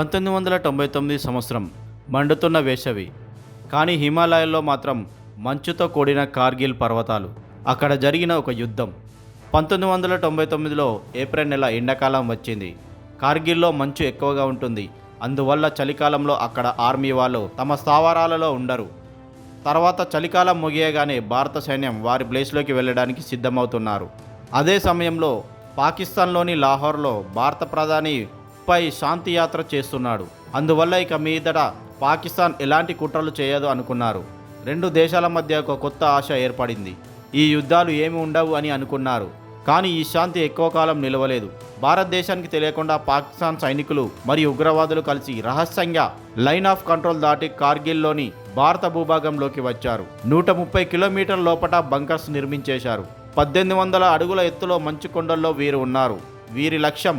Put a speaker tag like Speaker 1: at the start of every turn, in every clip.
Speaker 1: పంతొమ్మిది వందల తొంభై తొమ్మిది సంవత్సరం మండుతున్న వేసవి. కానీ హిమాలయాల్లో మాత్రం మంచుతో కూడిన కార్గిల్ పర్వతాలు. అక్కడ జరిగిన ఒక యుద్ధం. పంతొమ్మిది వందల తొంభై తొమ్మిదిలో ఏప్రిల్ నెల ఎండాకాలం వచ్చింది. కార్గిల్లో మంచు ఎక్కువగా ఉంటుంది. అందువల్ల చలికాలంలో అక్కడ ఆర్మీ వాళ్ళు తమ స్థావరాలలో ఉండరు. తర్వాత చలికాలం ముగియగానే భారత సైన్యం వారి ప్లేస్లోకి వెళ్ళడానికి సిద్ధమవుతున్నారు. అదే సమయంలో పాకిస్తాన్లోని లాహోర్లో భారత ప్రధాని పై శాంతి యాత్ర చేస్తున్నాడు. అందువల్ల ఇక మీదట పాకిస్తాన్ ఎలాంటి కుట్రలు చేయదు అనుకున్నారు. రెండు దేశాల మధ్య ఒక కొత్త ఆశ ఏర్పడింది. ఈ యుద్ధాలు ఏమి ఉండవు అని అనుకున్నారు. కానీ ఈ శాంతి ఎక్కువ కాలం నిలవలేదు. భారతదేశానికి తెలియకుండా పాకిస్తాన్ సైనికులు మరియు ఉగ్రవాదులు కలిసి రహస్యంగా లైన్ ఆఫ్ కంట్రోల్ దాటి కార్గిల్లోని భారత భూభాగంలోకి వచ్చారు. నూట ముప్పై కిలోమీటర్ల లోపట బంకర్స్ నిర్మించేశారు. పద్దెనిమిది వందల అడుగుల ఎత్తులో మంచు కొండల్లో వీరు ఉన్నారు. వీరి లక్ష్యం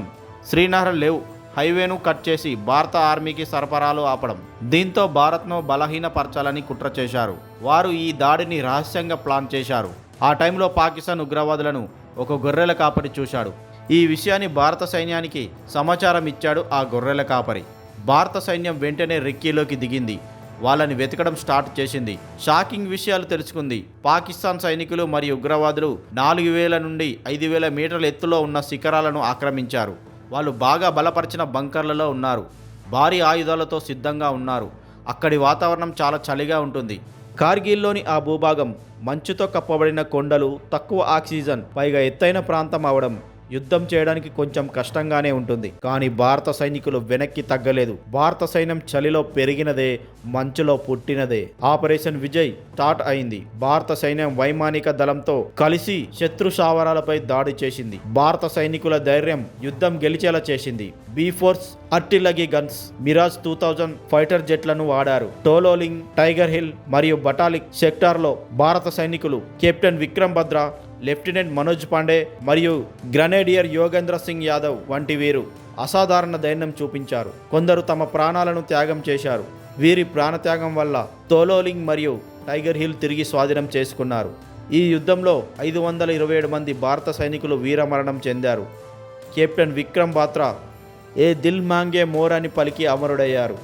Speaker 1: శ్రీనహర్ లేవ్ హైవేను కట్ చేసి భారత ఆర్మీకి సరఫరాలు ఆపడం. దీంతో భారత్ను బలహీనపరచాలని కుట్ర చేశారు. వారు ఈ దాడిని రహస్యంగా ప్లాన్ చేశారు. ఆ టైంలో పాకిస్తాన్ ఉగ్రవాదులను ఒక గొర్రెల కాపరి చూశాడు. ఈ విషయాన్ని భారత సైన్యానికి సమాచారం ఇచ్చాడు ఆ గొర్రెల కాపరి. భారత సైన్యం వెంటనే రెక్కీలోకి దిగింది. వాళ్ళని వెతకడం స్టార్ట్ చేసింది. షాకింగ్ విషయాలు తెలుసుకుంది. పాకిస్తాన్ సైనికులు మరియు ఉగ్రవాదులు నాలుగు వేల నుండి ఐదు వేల మీటర్ల ఎత్తులో ఉన్న శిఖరాలను ఆక్రమించారు. వాళ్ళు బాగా బలపరిచిన బంకర్లలో ఉన్నారు. భారీ ఆయుధాలతో సిద్ధంగా ఉన్నారు. అక్కడి వాతావరణం చాలా చలిగా ఉంటుంది. కార్గిల్లోని ఆ భూభాగం మంచుతో కప్పబడిన కొండలు తక్కువ ఆక్సిజన్ పైగా ఎత్తైన ప్రాంతం అవడం యుద్ధం చేయడానికి కొంచెం కష్టంగానే ఉంటుంది. కానీ భారత సైనికులు వెనక్కి తగ్గలేదు. భారత సైన్యం చలిలో పెరిగినదే మంచులో పుట్టినదే. ఆపరేషన్ విజయ్ స్టార్ట్ అయింది. భారత సైన్యం వైమానిక దళంతో కలిసి శత్రు సావరాలపై దాడి చేసింది. భారత సైనికుల ధైర్యం యుద్ధం గెలిచేలా చేసింది. Bofors artillery guns Mirage two thousand fighter జెట్లను వాడారు. టోలోలింగ్ టైగర్ హిల్ మరియు బటాలిక్ సెక్టార్లో భారత సైనికులు కెప్టెన్ విక్రమ్ భద్ర లెఫ్టినెంట్ మనోజ్ పాండే మరియు గ్రనేడియర్ యోగేంద్ర సింగ్ యాదవ్ వంటి వీరు అసాధారణ దైన్యం చూపించారు. కొందరు తమ ప్రాణాలను త్యాగం చేశారు. వీరి ప్రాణత్యాగం వల్ల తోలోలింగ్ మరియు టైగర్ హిల్ తిరిగి స్వాధీనం చేసుకున్నారు. ఈ యుద్ధంలో ఐదు వందల ఇరవై ఏడు మంది భారత సైనికులు వీరమరణం చెందారు. కెప్టెన్ విక్రమ్ బాత్రా ఏ దిల్ మాంగే మోర్ అని పలికి అమరుడయ్యారు.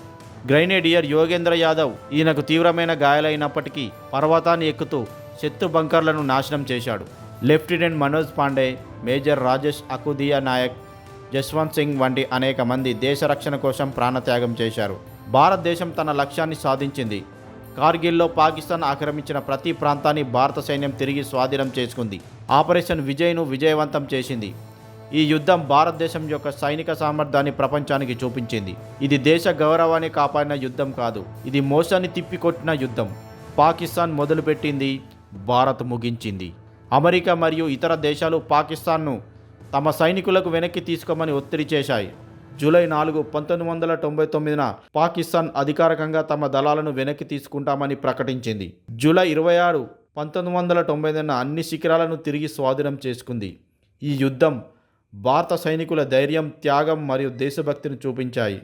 Speaker 1: గ్రైనేడియర్ యోగేంద్ర యాదవ్ ఈయనకు తీవ్రమైన గాయాలైనప్పటికీ పర్వతాన్ని ఎక్కుతూ శత్రు బంకర్లను నాశనం చేశాడు. లెఫ్టినెంట్ మనోజ్ పాండే మేజర్ రాజేష్ అకుదియా నాయక్ జస్వంత్ సింగ్ వంటి అనేక మంది దేశ రక్షణ కోసం ప్రాణత్యాగం చేశారు. భారతదేశం తన లక్ష్యాన్ని సాధించింది. కార్గిల్లో పాకిస్తాన్ ఆక్రమించిన ప్రతి ప్రాంతాన్ని భారత సైన్యం తిరిగి స్వాధీనం చేసుకుంది. ఆపరేషన్ విజయ్ను విజయవంతం చేసింది. ఈ యుద్ధం భారతదేశం యొక్క సైనిక సామర్థ్యాన్ని ప్రపంచానికి చూపించింది. ఇది దేశ గౌరవాన్ని కాపాడిన యుద్ధం కాదు ఇది మోసాన్ని తిప్పికొట్టిన యుద్ధం. పాకిస్తాన్ మొదలుపెట్టింది భారత్ ముగించింది. అమెరికా మరియు ఇతర దేశాలు పాకిస్తాన్ను తమ సైనికులకు వెనక్కి తీసుకోమని ఒత్తిడి చేశాయి. జూలై నాలుగు పంతొమ్మిది వందల తొంభై తొమ్మిదిన పాకిస్తాన్ అధికారికంగా తమ దళాలను వెనక్కి తీసుకుంటామని ప్రకటించింది. జూలై ఇరవై ఆరు పంతొమ్మిది వందల తొంభై అన్ని శిఖరాలను తిరిగి స్వాధీనం చేసుకుంది. ఈ యుద్ధం భారత సైనికుల ధైర్యం త్యాగం మరియు దేశభక్తిని చూపించాయి.